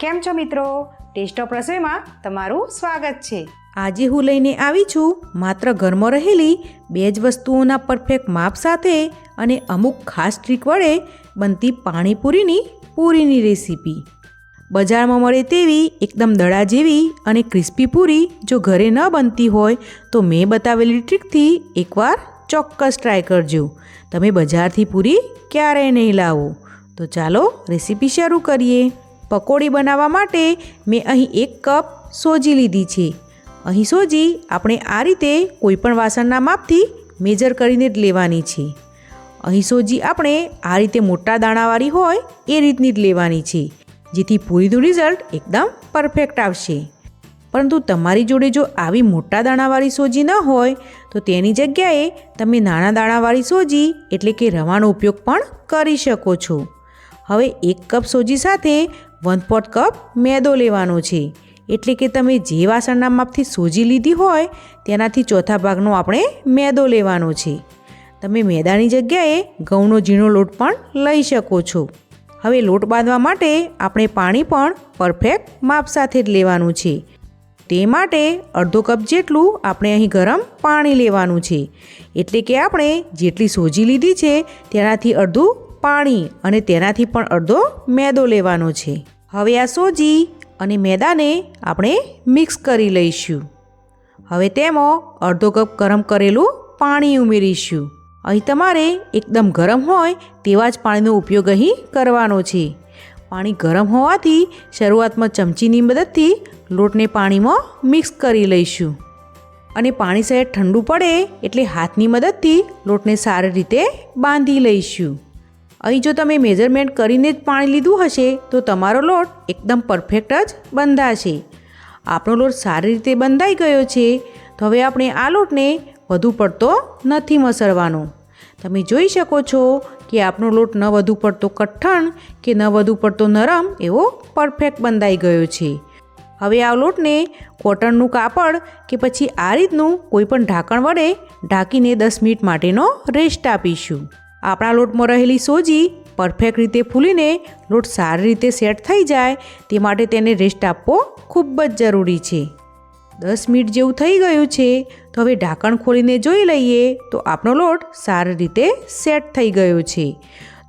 કેમ છો મિત્રો? ટેસ્ટ ઓફ રસોઈમાં તમારું સ્વાગત છે. આજે હું લઈને આવી છું માત્ર ઘરમાં રહેલી બે જ વસ્તુઓના પરફેક્ટ માપ સાથે અને અમુક ખાસ ટ્રીક વડે બનતી પાણીપુરીની પૂરીની રેસીપી બજારમાં મળે તેવી એકદમ દડા જેવી અને ક્રિસ્પી પૂરી જો ઘરે ન બનતી હોય તો મેં બતાવેલી ટ્રીકથી એકવાર ચોક્કસ ટ્રાય કરજો. તમે બજારથી પૂરી ક્યારેય નહીં લાવો. તો ચાલો રેસીપી શરૂ કરીએ. પકોડી બનાવવા માટે મેં અહીં એક કપ સોજી લીધી છે. અહીં સોજી આપણે આ રીતે કોઈપણ વાસણના માપથી મેજર કરીને જ લેવાની છે. અહીં સોજી આપણે આ રીતે મોટા દાણાવાળી હોય એ રીતની જ લેવાની છે, જેથી પૂરીનું રિઝલ્ટ એકદમ પરફેક્ટ આવશે. પરંતુ તમારી જોડે જો આવી મોટા દાણાવાળી સોજી ન હોય, તો તેની જગ્યાએ તમે નાના દાણાવાળી સોજી એટલે કે રવાનો ઉપયોગ પણ કરી શકો છો. હવે એક કપ સોજી સાથે વન પોટ કપ મેદો લેવાનો છે. એટલે કે તમે જે વાસણના માપથી સોજી લીધી હોય, તેનાથી ચોથા ભાગનો આપણે મેદો લેવાનો છે. તમે મેદાની જગ્યાએ ઘઉંનો ઝીણો લોટ પણ લઈ શકો છો. હવે લોટ બાંધવા માટે આપણે પાણી પણ પરફેક્ટ માપ સાથે જ લેવાનું છે. તે માટે અડધો કપ જેટલું આપણે અહીં ગરમ પાણી લેવાનું છે. એટલે કે આપણે જેટલી સોજી લીધી છે, તેનાથી અડધું પાણી અને તેનાથી પણ અડધો મેદો લેવાનો છે. હવે આ સોજી અને મેદાને આપણે મિક્સ કરી લઈશું. હવે તેમાં અડધો કપ ગરમ કરેલું પાણી ઉમેરીશું. અહીં તમારે એકદમ ગરમ હોય તેવા જ પાણીનો ઉપયોગ અહીં કરવાનો છે. પાણી ગરમ હોવાથી શરૂઆતમાં ચમચીની મદદથી લોટને પાણીમાં મિક્સ કરી લઈશું. અને પાણી સહેજ ઠંડુ પડે એટલે હાથની મદદથી લોટને સારી રીતે બાંધી લઈશું. અહીં જો તમે મેઝરમેન્ટ કરીને જ પાણી લીધું હશે, તો તમારો લોટ એકદમ પરફેક્ટ જ બંધાશે. આપણો લોટ સારી રીતે બંધાઈ ગયો છે, તો હવે આપણે આ લોટને વધુ પડતો નથી મસળવાનો. તમે જોઈ શકો છો કે આપણો લોટ ન વધુ પડતો કઠણ કે ન વધુ પડતો નરમ એવો પરફેક્ટ બંધાઈ ગયો છે. હવે આ લોટને કોટનનું કાપડ કે પછી આ રીતનું કોઈપણ ઢાંકણ વડે ઢાંકીને દસ મિનિટ માટેનો રેસ્ટ આપીશું. આપણા લોટમાં રહેલી સોજી પરફેક્ટ રીતે ફૂલીને લોટ સારી રીતે સેટ થઈ જાય તે માટે તેને રેસ્ટ આપવો ખૂબ જ જરૂરી છે. દસ મિનિટ જેવું થઈ ગયું છે, તો હવે ઢાંકણ ખોલીને જોઈ લઈએ તો આપણો લોટ સારી રીતે સેટ થઈ ગયો છે.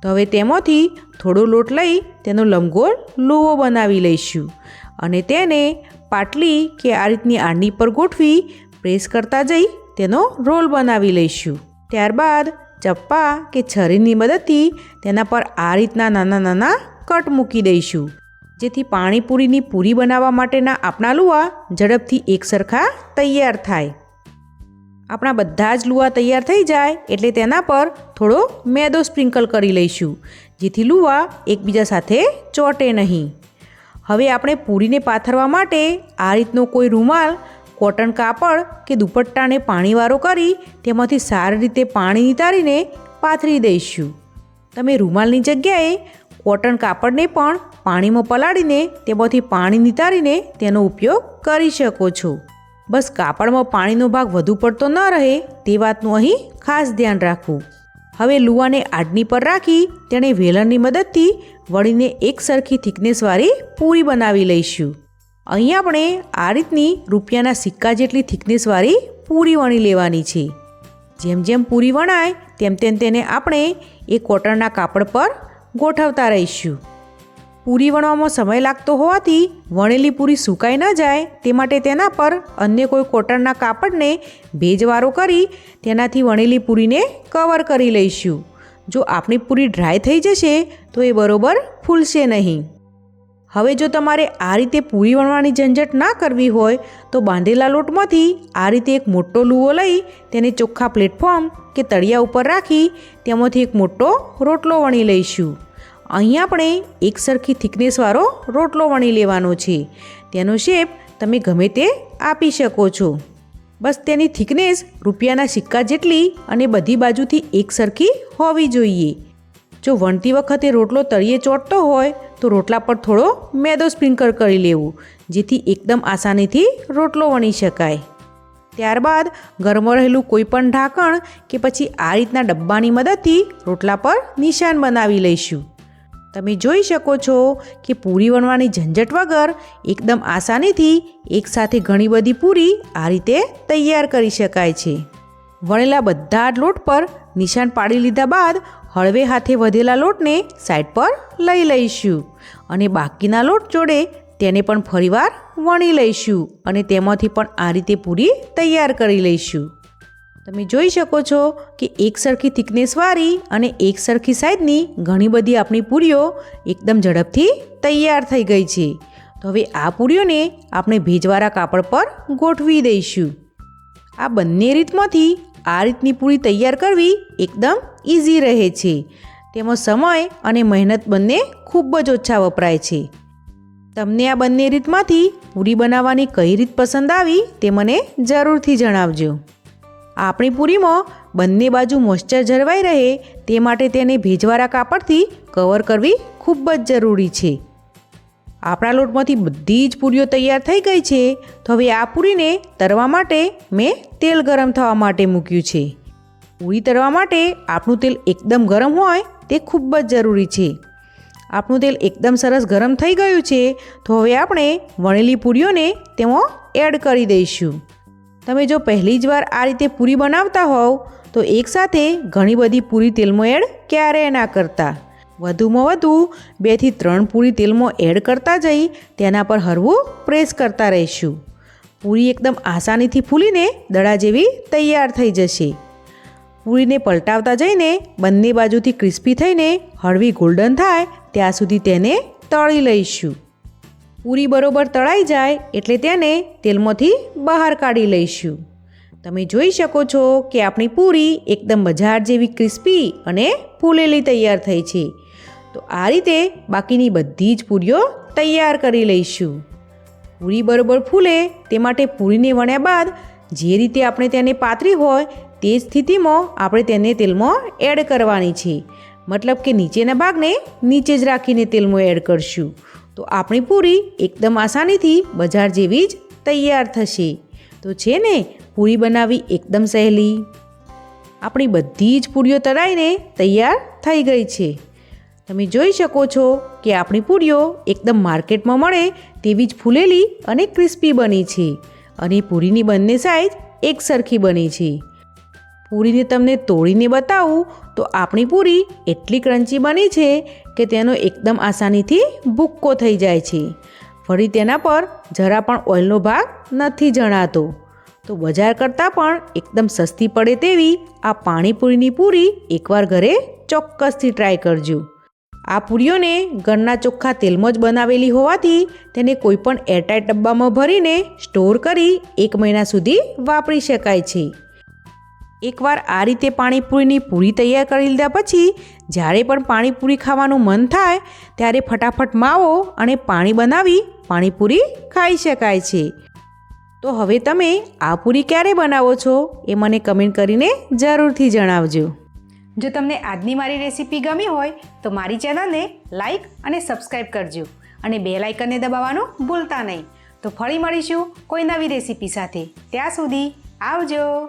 તો હવે તેમાંથી થોડો લોટ લઈ તેનો લંબગોળ લોવો બનાવી લઈશું અને તેને પાટલી કે આ રીતની આંડી પર ગોઠવી પ્રેસ કરતા જઈ તેનો રોલ બનાવી લઈશું. ત્યારબાદ ચપ્પા કે છરીની મદદથી તેના પર આ રીતના નાના નાના કટ મૂકી દઈશું. જેથી પાણીપુરીની પૂરી બનાવવા માટેના આપણા લુવા ઝડપથી એકસરખા તૈયાર થાય. આપણા બધા જ લુવા તૈયાર થઈ જાય એટલે તેના પર થોડો મેદો સ્પ્રિંકલ કરી લઈશું, જેથી લુવા એકબીજા સાથે ચોટે નહીં. હવે આપણે પૂરીને પાથરવા માટે આ રીતનો કોઈ રૂમાલ કોટન કાપડ કે દુપટ્ટાને પાણીવાળો કરી તેમાંથી સારી રીતે પાણી નિતારીને પાથરી દઈશું. તમે રૂમાલની જગ્યાએ કોટન કાપડને પણ પાણીમાં પલાળીને તેમાંથી પાણી નિતારીને તેનો ઉપયોગ કરી શકો છો. બસ કાપડમાં પાણીનો ભાગ વધુ પડતો ન રહે તે વાતનું અહીં ખાસ ધ્યાન રાખવું. હવે લુવાને આડની પર રાખી તેણે વેલણની મદદથી વળીને એક સરખી થિકનેસવાળી પૂરી બનાવી લઈશું. અહીં આપણે આ રીતની રૂપિયાના સિક્કા જેટલી થિકનેસવાળી પૂરી વણી લેવાની છે. જેમ જેમ પૂરી વણાય, તેમ તેમ તેને આપણે એ કોટનના કાપડ પર ગોઠવતા રહીશું. પૂરી વણવામાં સમય લાગતો હોવાથી વણેલી પૂરી સુકાઈ ન જાય તે માટે તેના પર અન્ય કોઈ કોટનના કાપડને ભેજવાળો કરી તેનાથી વણેલી પૂરીને કવર કરી લઈશું. જો આપણી પૂરી ડ્રાય થઈ જશે, તો એ બરોબર ફૂલશે નહીં. હવે જો તમારે આ રીતે પૂરી વણવાની ઝંઝટ ના કરવી હોય, તો બાંધેલા લોટમાંથી આ રીતે એક મોટો લુવો લઈ તેને ચોખ્ખા પ્લેટફોર્મ કે તળિયા ઉપર રાખી તેમાંથી એક મોટો રોટલો વણી લઈશું. અહીં આપણે એક સરખી થિકનેસવાળો રોટલો વણી લેવાનો છે. તેનો શેપ તમે ગમે તે આપી શકો છો. બસ તેની થિકનેસ રૂપિયાના સિક્કા જેટલી અને બધી બાજુથી એક સરખી હોવી જોઈએ. જો વણતી વખતે રોટલો તળિયે ચોંટતો હોય તો રોટલા પર થોડો મેદો સ્પ્રિંકલ કરી લેવું, જેથી એકદમ આસાનીથી રોટલો વણી શકાય. ત્યારબાદ ઘરમાં રહેલું કોઈપણ ઢાંકણ કે પછી આ રીતના ડબ્બાની મદદથી રોટલા પર નિશાન બનાવી લઈશું. તમે જોઈ શકો છો કે પૂરી વણવાની ઝંઝટ વગર એકદમ આસાનીથી એકસાથે ઘણી બધી પૂરી આ રીતે તૈયાર કરી શકાય છે. વણેલા બધા જ લોટ પર નિશાન પાડી લીધા બાદ હળવે હાથે વધેલા લોટને સાઈડ પર લઈ લઈશું અને બાકીના લોટ જોડે તેને પણ ફરીવાર વણી લઈશું અને તેમાંથી પણ આ રીતે પૂરી તૈયાર કરી લઈશું. તમે જોઈ શકો છો કે એક સરખી થિકનેસવાળી અને એક સરખી સાઈઝની ઘણી બધી આપણી પૂરીઓ એકદમ ઝડપથી તૈયાર થઈ ગઈ છે. તો હવે આ પૂરીઓને આપણે ભેજવાળા કાપડ પર ગોઠવી દઈશું. આ બંને રીતમાંથી આ રીતની પૂરી તૈયાર કરવી એકદમ ઇઝી રહે છે. તેમાં સમય અને મહેનત બંને ખૂબ જ ઓછા વપરાય છે. તમને આ બંને રીતમાંથી પૂરી બનાવવાની કઈ રીત પસંદ આવી તે મને જરૂરથી જણાવજો. આપણી પૂરીમાં બંને બાજુ મોઇશ્ચર જળવાઈ રહે તે માટે તેને ભેજવાળા કાપડથી કવર કરવી ખૂબ જ જરૂરી છે. આપણા લોટમાંથી બધી જ પૂરીઓ તૈયાર થઈ ગઈ છે. તો હવે આ પૂરીને તરવા માટે મેં તેલ ગરમ થવા માટે મૂક્યું છે. પૂરી તરવા માટે આપણું તેલ એકદમ ગરમ હોય તે ખૂબ જ જરૂરી છે. આપણું તેલ એકદમ સરસ ગરમ થઈ ગયું છે. તો હવે આપણે વણેલી પૂરીઓને તેમાં એડ કરી દઈશું. તમે જો પહેલી જ વાર આ રીતે પૂરી બનાવતા હોવ, તો એકસાથે ઘણી બધી પૂરી તેલમાં એડ ક્યારેય ના કરતા. વધુમાં વધુ બેથી ત્રણ પૂરી તેલમાં એડ કરતા જઈ તેના પર હરવું પ્રેસ કરતા રહીશું. પૂરી એકદમ આસાનીથી ફૂલીને દડા જેવી તૈયાર થઈ જશે. પૂરીને પલટાવતા જઈને બંને બાજુથી ક્રિસ્પી થઈને હળવી ગોલ્ડન થાય ત્યાં સુધી તેને તળી લઈશું. પૂરી બરોબર તળાઈ જાય એટલે તેને તેલમાંથી બહાર કાઢી લઈશું. તમે જોઈ શકો છો કે આપણી પૂરી એકદમ બજાર જેવી ક્રિસ્પી અને ફૂલેલી તૈયાર થઈ છે. તો આ રીતે બાકીની બધી જ પૂરીઓ તૈયાર કરી લઈશું. પૂરી બરોબર ફૂલે તે માટે પૂરીને વણ્યા બાદ જે રીતે આપણે તેને પાતરી હોય તે સ્થિતિમાં આપણે તેને તેલમાં એડ કરવાની છે. મતલબ કે નીચેના ભાગને નીચે જ રાખીને તેલમાં એડ કરશું. તો આપણી પૂરી એકદમ આસાનીથી બજાર જેવી જ તૈયાર થશે. તો છે ને, પૂરી બનાવવી એકદમ સહેલી. આપણી બધી જ પૂરીઓ તળાઈને તૈયાર થઈ ગઈ છે. તમે જોઈ શકો છો કે આપણી પૂરીઓ એકદમ માર્કેટમાં મળે તેવી જ ફૂલેલી અને ક્રિસ્પી બની છે. અને પૂરીની બંને સાઈઝ એક સરખી બની છે. પૂરીને તમને તોડીને બતાવું તો આપણી પૂરી એટલી ક્રન્ચી બની છે કે તેનો એકદમ આસાનીથી ભૂક્કો થઈ જાય છે. ફરી તેના પર જરા પણ ઓઇલનો ભાગ નથી જણાતો. તો બજાર કરતાં પણ એકદમ સસ્તી પડે તેવી આ પાણીપુરીની પૂરી એકવાર ઘરે ચોક્કસથી ટ્રાય કરજો. આ પૂરીઓને ઘરના ચોખ્ખા તેલમાં જ બનાવેલી હોવાથી તેને કોઈપણ એરટાઇટ ડબ્બામાં ભરીને સ્ટોર કરી એક મહિના સુધી વાપરી શકાય છે. એકવાર આ રીતે પાણીપુરીની પૂરી તૈયાર કરી લીધા પછી, જ્યારે પણ પાણીપુરી ખાવાનું મન થાય, ત્યારે ફટાફટ માવો અને પાણી બનાવી પાણીપુરી ખાઈ શકાય છે. તો હવે તમે આ પૂરી ક્યારે બનાવો છો એ મને કમેન્ટ કરીને જરૂરથી જણાવજો. જો તમને આજની મારી રેસીપી ગમી હોય, તો મારી ચેનલને લાઇક અને સબસ્ક્રાઈબ કરજો અને બે લાઇકનને દબાવવાનું ભૂલતા નહીં. તો ફરી મળીશું કોઈ નવી રેસીપી સાથે. ત્યાં સુધી આવજો.